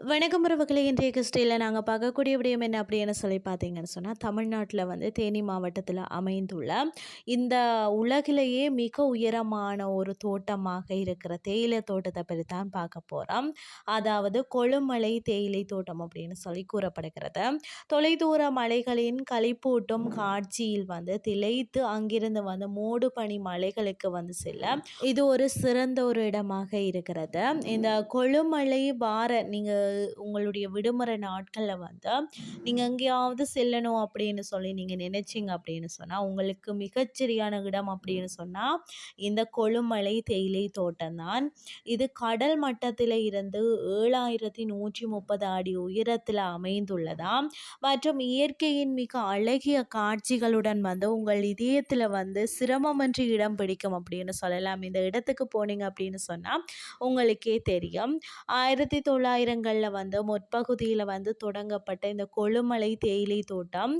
வணக்கம் உறவுகளை இன்றைய கிறிஸ்டியில் நாங்கள் பார்க்கக்கூடிய விடயம் என்ன அப்படின்னு சொல்லி பார்த்தீங்கன்னு சொன்னால் தமிழ்நாட்டில் வந்து தேனி மாவட்டத்தில் அமைந்துள்ள இந்த உலகிலேயே மிக உயரமான ஒரு தோட்டமாக இருக்கிற தேயிலை தோட்டத்தை பற்றி தான் பார்க்க போகிறோம் அதாவது கொழுமலை தேயிலை தோட்டம் அப்படின்னு சொல்லி கூறப்படுகிறது. தொலைதூர மலைகளின் களிப்பூட்டும் காட்சியில் வந்து திளைத்து அங்கிருந்து வந்து மூடு பனி மலைகளுக்கு வந்து செல்ல இது ஒரு சிறந்த ஒரு இடமாக இருக்கிறது. இந்த கொழுமலை பார நீங்கள் உங்களுடைய விடுமுறை நாட்களில் வந்து நீங்கள் எங்கேயாவது செல்லணும் அப்படின்னு சொல்லி நீங்கள் நினைச்சிங்க அப்படின்னு சொன்னால் உங்களுக்கு மிகச்சரியான இடம் அப்படின்னு சொன்னால் இந்த கொழுமலை தேயிலை தோட்டம் தான். இது கடல் மட்டத்தில் இருந்து ஏழாயிரத்தி நூற்றி முப்பது அடி உயரத்தில் அமைந்துள்ளதாம் மற்றும் இயற்கையின் மிக அழகிய காட்சிகளுடன் வந்து உங்கள் இதயத்தில் வந்து சிரமமின்றி இடம் பிடிக்கும் அப்படின்னு சொல்லலாம். இந்த இடத்துக்கு போனீங்க அப்படின்னு சொன்னால் உங்களுக்கே தெரியும். ஆயிரத்தி தொள்ளாயிரங்கள் தொள்ளாயிரங்களில் வந்து முற்பகுதியில் வந்து தொடங்கப்பட்ட இந்த கொழுமலை தேயிலை தோட்டம்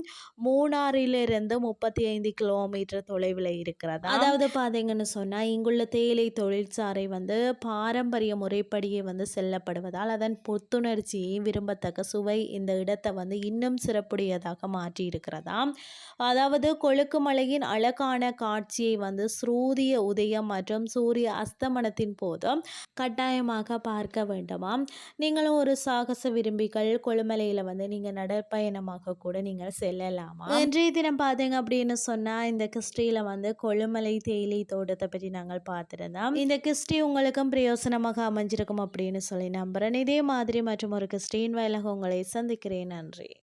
மூணாறிலிருந்து முப்பத்தி ஐந்து கிலோமீட்டர் தொலைவில் இருக்கிறது அதாவது பார்த்தீங்கன்னு சொன்னால் இங்குள்ள தேயிலை தொழிற்சாலை வந்து பாரம்பரிய முறைப்படியே வந்து செல்லப்படுவதால் அதன் புத்துணர்ச்சியை விரும்பத்தக்க சுவை இந்த இடத்தை வந்து இன்னும் சிறப்புடையதாக மாற்றி இருக்கிறதாம் அதாவது கொழுக்குமலையின் அழகான காட்சியை வந்து சூரிய உதயம் மற்றும் சூரிய அஸ்தமனத்தின் போதும் கட்டாயமாக பார்க்க வேண்டுமாம். நீங்களும் ஒரு ஒரு சாகச விரும்பிகள் கொழுமலையில் வந்து நீங்கள் நடைப்பயணமாக கூட நீங்கள் செல்லலாமா? இன்றைய தினம் பார்த்தீங்க அப்படின்னு சொன்னால் இந்த கிறிஸ்டியில் வந்து கொழுமலை தேயிலை தோட்டத்தை பற்றி நாங்கள் பார்த்துருந்தோம். இந்த கிறிஸ்டி உங்களுக்கும் பிரயோசனமாக அமைஞ்சிருக்கும் அப்படின்னு சொல்லி நம்புகிறேன் இதே மாதிரி மற்றும் ஒரு கிறிஸ்டின் வயலாக உங்களை சந்திக்கிறேன். நன்றி.